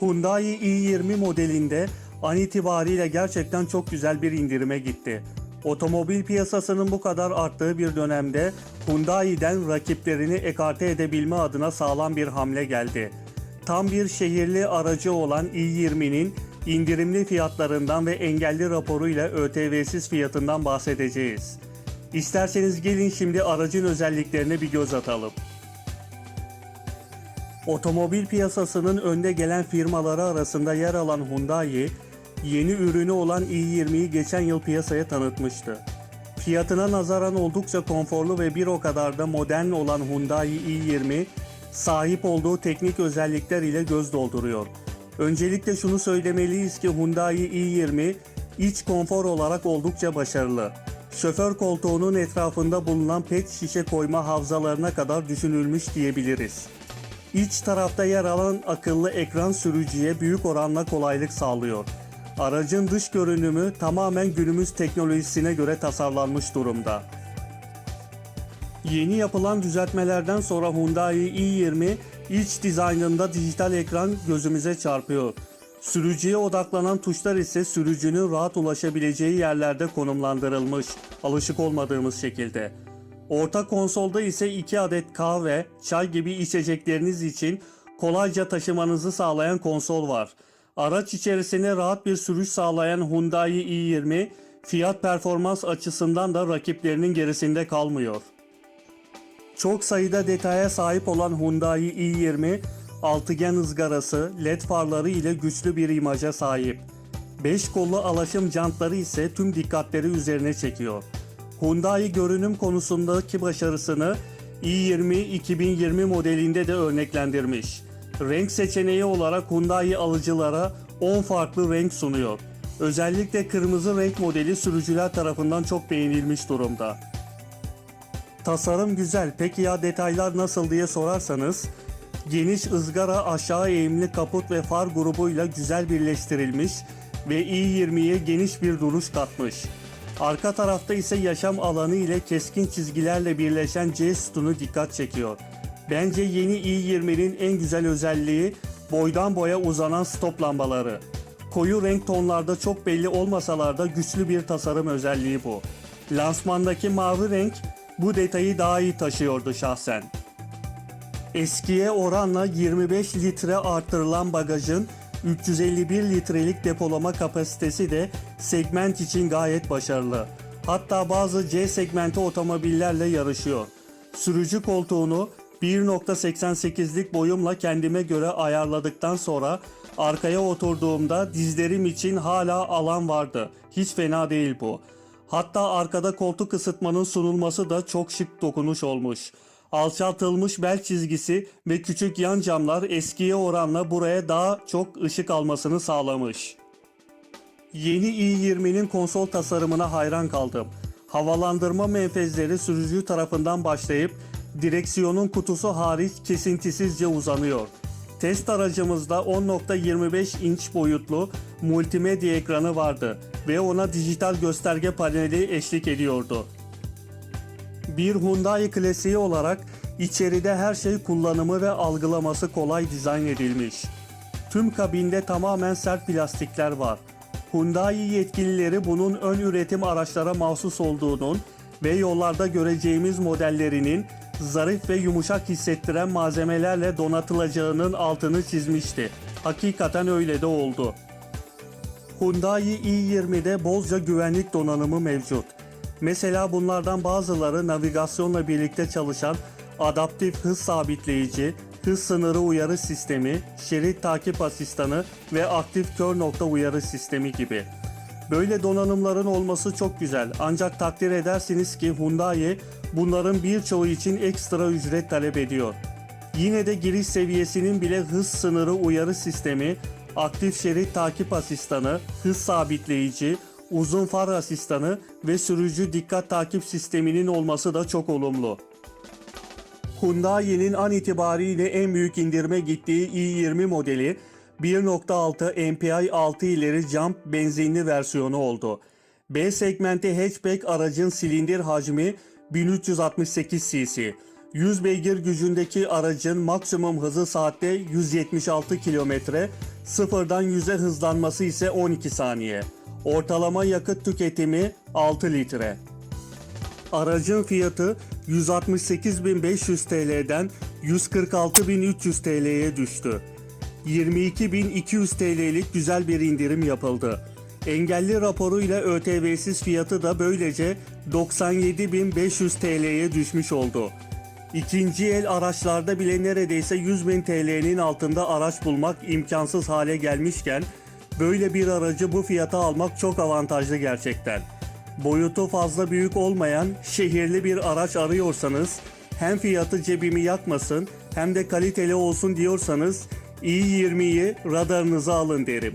Hyundai i20 modelinde an itibariyle gerçekten çok güzel bir indirime gitti. Otomobil piyasasının bu kadar arttığı bir dönemde Hyundai'den rakiplerini ekarte edebilme adına sağlam bir hamle geldi. Tam bir şehirli aracı olan i20'nin indirimli fiyatlarından ve engelli raporuyla ÖTV'siz fiyatından bahsedeceğiz. İsterseniz gelin şimdi aracın özelliklerine bir göz atalım. Otomobil piyasasının önde gelen firmaları arasında yer alan Hyundai, yeni ürünü olan i20'yi geçen yıl piyasaya tanıtmıştı. Fiyatına nazaran oldukça konforlu ve bir o kadar da modern olan Hyundai i20, sahip olduğu teknik özellikler ile göz dolduruyor. Öncelikle şunu söylemeliyiz ki Hyundai i20 iç konfor olarak oldukça başarılı. Şoför koltuğunun etrafında bulunan pet şişe koyma havzalarına kadar düşünülmüş diyebiliriz. İç tarafta yer alan akıllı ekran sürücüye büyük oranla kolaylık sağlıyor. Aracın dış görünümü tamamen günümüz teknolojisine göre tasarlanmış durumda. Yeni yapılan düzeltmelerden sonra Hyundai i20 iç dizaynında dijital ekran gözümüze çarpıyor. Sürücüye odaklanan tuşlar ise sürücünün rahat ulaşabileceği yerlerde konumlandırılmış, alışık olmadığımız şekilde. Orta konsolda ise 2 adet kahve, çay gibi içecekleriniz için kolayca taşımanızı sağlayan konsol var. Araç içerisine rahat bir sürüş sağlayan Hyundai i20 fiyat performans açısından da rakiplerinin gerisinde kalmıyor. Çok sayıda detaya sahip olan Hyundai i20 altıgen ızgarası, led farları ile güçlü bir imaja sahip. 5 kollu alaşım jantları ise tüm dikkatleri üzerine çekiyor. Hyundai görünüm konusundaki başarısını i20 2020 modelinde de örneklendirmiş. Renk seçeneği olarak Hyundai alıcılara 10 farklı renk sunuyor. Özellikle kırmızı renk modeli sürücüler tarafından çok beğenilmiş durumda. Tasarım güzel. Peki ya detaylar nasıl diye sorarsanız, geniş ızgara aşağı eğimli kaput ve far grubuyla güzel birleştirilmiş ve i20'ye geniş bir duruş katmış. Arka tarafta ise yaşam alanı ile keskin çizgilerle birleşen C sütunu dikkat çekiyor. Bence yeni i20'nin en güzel özelliği boydan boya uzanan stop lambaları. Koyu renk tonlarda çok belli olmasalar da güçlü bir tasarım özelliği bu. Lansmandaki mavi renk bu detayı daha iyi taşıyordu şahsen. Eskiye oranla 25 litre artırılan bagajın 351 litrelik depolama kapasitesi de segment için gayet başarılı. Hatta bazı C segmenti otomobillerle yarışıyor. Sürücü koltuğunu 1.88'lik boyumla kendime göre ayarladıktan sonra arkaya oturduğumda dizlerim için hala alan vardı. Hiç fena değil bu. Hatta arkada koltuk ısıtmanın sunulması da çok şık dokunuş olmuş. Alçaltılmış bel çizgisi ve küçük yan camlar eskiye oranla buraya daha çok ışık almasını sağlamış. Yeni i20'nin konsol tasarımına hayran kaldım. Havalandırma menfezleri sürücü tarafından başlayıp direksiyonun kutusu hariç kesintisizce uzanıyor. Test aracımızda 10.25 inç boyutlu multimedya ekranı vardı ve ona dijital gösterge paneli eşlik ediyordu. Bir Hyundai klasiği olarak içeride her şey kullanımı ve algılaması kolay dizayn edilmiş. Tüm kabinde tamamen sert plastikler var. Hyundai yetkilileri bunun ön üretim araçlara mahsus olduğunun ve yollarda göreceğimiz modellerinin zarif ve yumuşak hissettiren malzemelerle donatılacağının altını çizmişti. Hakikaten öyle de oldu. Hyundai i20'de bolca güvenlik donanımı mevcut. Mesela bunlardan bazıları navigasyonla birlikte çalışan adaptif hız sabitleyici, hız sınırı uyarı sistemi, şerit takip asistanı ve aktif kör nokta uyarı sistemi gibi. Böyle donanımların olması çok güzel ancak takdir edersiniz ki Hyundai bunların birçoğu için ekstra ücret talep ediyor. Yine de giriş seviyesinin bile hız sınırı uyarı sistemi, aktif şerit takip asistanı, hız sabitleyici, uzun far asistanı ve sürücü dikkat takip sisteminin olması da çok olumlu. Hyundai'nin an itibariyle en büyük indirime gittiği i20 modeli 1.6 MPI 6 ileri jump benzinli versiyonu oldu. B segmenti hatchback aracın silindir hacmi 1368 cc. 100 beygir gücündeki aracın maksimum hızı saatte 176 kilometre, sıfırdan 100'e hızlanması ise 12 saniye. Ortalama yakıt tüketimi 6 litre. Aracın fiyatı 168.500 TL'den 146.300 TL'ye düştü. 22.200 TL'lik güzel bir indirim yapıldı. Engelli raporu ile ÖTV'siz fiyatı da böylece 97.500 TL'ye düşmüş oldu. İkinci el araçlarda bile neredeyse 100.000 TL'nin altında araç bulmak imkansız hale gelmişken böyle bir aracı bu fiyata almak çok avantajlı gerçekten. Boyutu fazla büyük olmayan şehirli bir araç arıyorsanız hem fiyatı cebimi yakmasın hem de kaliteli olsun diyorsanız i20'yi radarınıza alın derim.